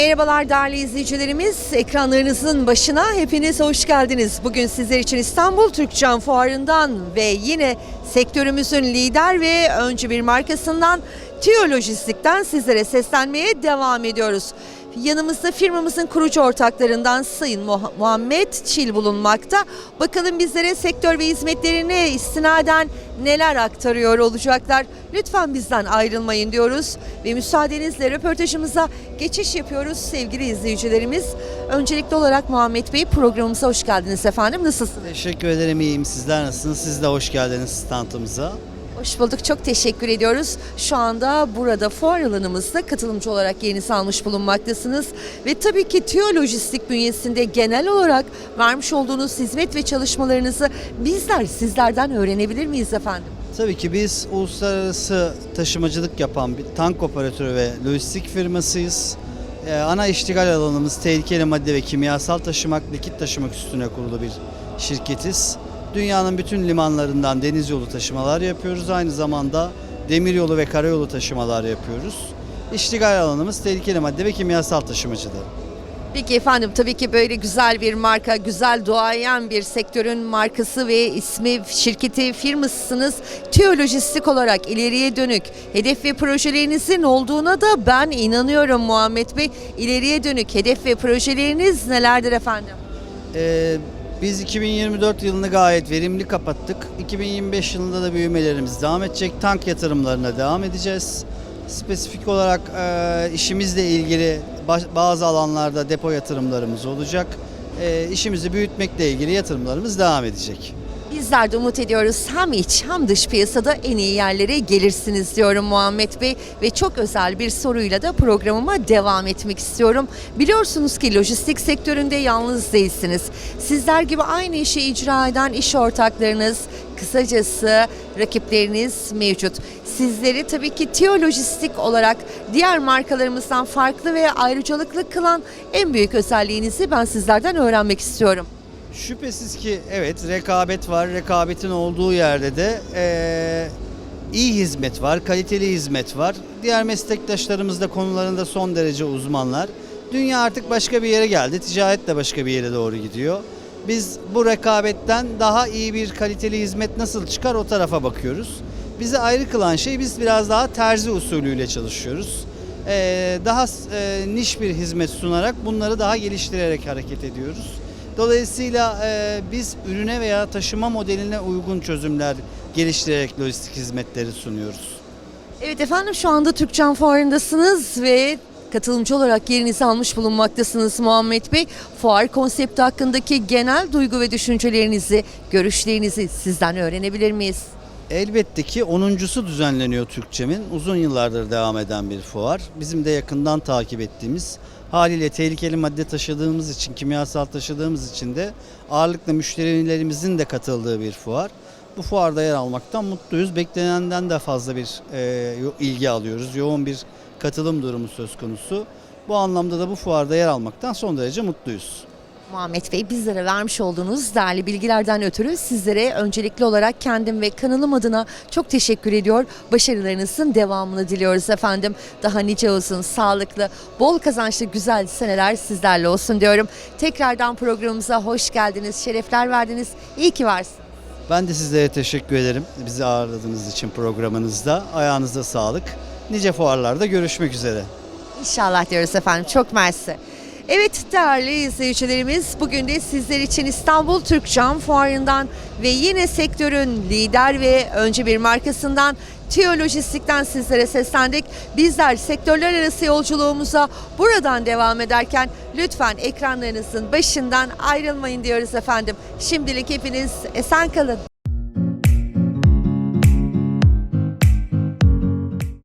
Merhabalar değerli izleyicilerimiz. Ekranlarınızın başına hepiniz hoş geldiniz. Bugün sizler için İstanbul Türkcan Fuarı'ndan ve yine sektörümüzün lider ve öncü bir markasından Tio Lojistik'ten sizlere seslenmeye devam ediyoruz. Yanımızda firmamızın kurucu ortaklarından Sayın Muha- Muhammed Çil bulunmakta. Bakalım bizlere sektör ve hizmetlerine istinaden neler aktarıyor olacaklar. Lütfen bizden ayrılmayın diyoruz ve müsaadenizle röportajımıza geçiş yapıyoruz sevgili izleyicilerimiz. Öncelikli olarak Muhammed Bey programımıza hoş geldiniz efendim. Nasılsınız? Teşekkür ederim iyiyim. Sizler nasılsınız? Siz de hoş geldiniz standımıza. Hoş bulduk. Çok teşekkür ediyoruz. Şu anda burada fuar alanımızda katılımcı olarak yerinizi almış bulunmaktasınız. Ve tabii ki Tüyo Lojistik bünyesinde genel olarak vermiş olduğunuz hizmet ve çalışmalarınızı bizler sizlerden öğrenebilir miyiz efendim? Tabii ki biz uluslararası taşımacılık yapan bir tank operatörü ve lojistik firmasıyız. Ee, ana iştigal alanımız tehlikeli madde ve kimyasal taşımak, likit taşımak üstüne kurulu bir şirketiz. Dünyanın bütün limanlarından deniz yolu taşımalar yapıyoruz. Aynı zamanda demir yolu ve karayolu taşımalar yapıyoruz. İştigal alanımız tehlikeli madde ve kimyasal taşımacılığı. Peki efendim tabii ki böyle güzel bir marka, güzel doğayan bir sektörün markası ve ismi, şirketi, firmasısınız. Tüyo Lojistik olarak ileriye dönük hedef ve projelerinizin olduğuna da ben inanıyorum Muhammed Bey. İleriye dönük hedef ve projeleriniz nelerdir efendim? Ee, biz 2024 yılını gayet verimli kapattık. 2025 yılında da büyümelerimiz devam edecek. Tank yatırımlarına devam edeceğiz. Spesifik olarak e, işimizle ilgili bazı alanlarda depo yatırımlarımız olacak. E, işimizi büyütmekle ilgili yatırımlarımız devam edecek. Bizler de umut ediyoruz hem iç hem dış piyasada en iyi yerlere gelirsiniz diyorum Muhammed Bey ve çok özel bir soruyla da programıma devam etmek istiyorum. Biliyorsunuz ki lojistik sektöründe yalnız değilsiniz. Sizler gibi aynı işi icra eden iş ortaklarınız, kısacası rakipleriniz mevcut. Sizleri tabii ki Tio Lojistik olarak diğer markalarımızdan farklı ve ayrıcalıklı kılan en büyük özelliğinizi ben sizlerden öğrenmek istiyorum. Şüphesiz ki evet rekabet var. Rekabetin olduğu yerde de e, iyi hizmet var, kaliteli hizmet var. Diğer meslektaşlarımız da konularında son derece uzmanlar. Dünya artık başka bir yere geldi. Ticaret de başka bir yere doğru gidiyor. Biz bu rekabetten daha iyi bir kaliteli hizmet nasıl çıkar o tarafa bakıyoruz. Bizi ayrı kılan şey biz biraz daha terzi usulüyle çalışıyoruz. Ee, daha e, niş bir hizmet sunarak bunları daha geliştirerek hareket ediyoruz. Dolayısıyla e, biz ürüne veya taşıma modeline uygun çözümler geliştirerek lojistik hizmetleri sunuyoruz. Evet efendim şu anda Türkçen Fuarı'ndasınız ve katılımcı olarak yerinizi almış bulunmaktasınız Muhammed Bey. Fuar konsepti hakkındaki genel duygu ve düşüncelerinizi, görüşlerinizi sizden öğrenebilir miyiz? Elbette ki 10.sü düzenleniyor Türkçem'in. Uzun yıllardır devam eden bir fuar. Bizim de yakından takip ettiğimiz haliyle tehlikeli madde taşıdığımız için, kimyasal taşıdığımız için de ağırlıklı müşterilerimizin de katıldığı bir fuar. Bu fuarda yer almaktan mutluyuz. Beklenenden de fazla bir e, ilgi alıyoruz. Yoğun bir katılım durumu söz konusu. Bu anlamda da bu fuarda yer almaktan son derece mutluyuz. Muhammed Bey bizlere vermiş olduğunuz değerli bilgilerden ötürü sizlere öncelikli olarak kendim ve kanalım adına çok teşekkür ediyor. Başarılarınızın devamını diliyoruz efendim. Daha nice olsun, sağlıklı, bol kazançlı güzel seneler sizlerle olsun diyorum. Tekrardan programımıza hoş geldiniz, şerefler verdiniz. İyi ki varsınız. Ben de sizlere teşekkür ederim bizi ağırladığınız için programınızda. Ayağınıza sağlık. Nice fuarlarda görüşmek üzere. İnşallah diyoruz efendim. Çok mersi. Evet değerli izleyicilerimiz bugün de sizler için İstanbul Türk Cam Fuarı'ndan ve yine sektörün lider ve önce bir markasından Tio Lojistik'ten sizlere seslendik. Bizler sektörler arası yolculuğumuza buradan devam ederken lütfen ekranlarınızın başından ayrılmayın diyoruz efendim. Şimdilik hepiniz esen kalın.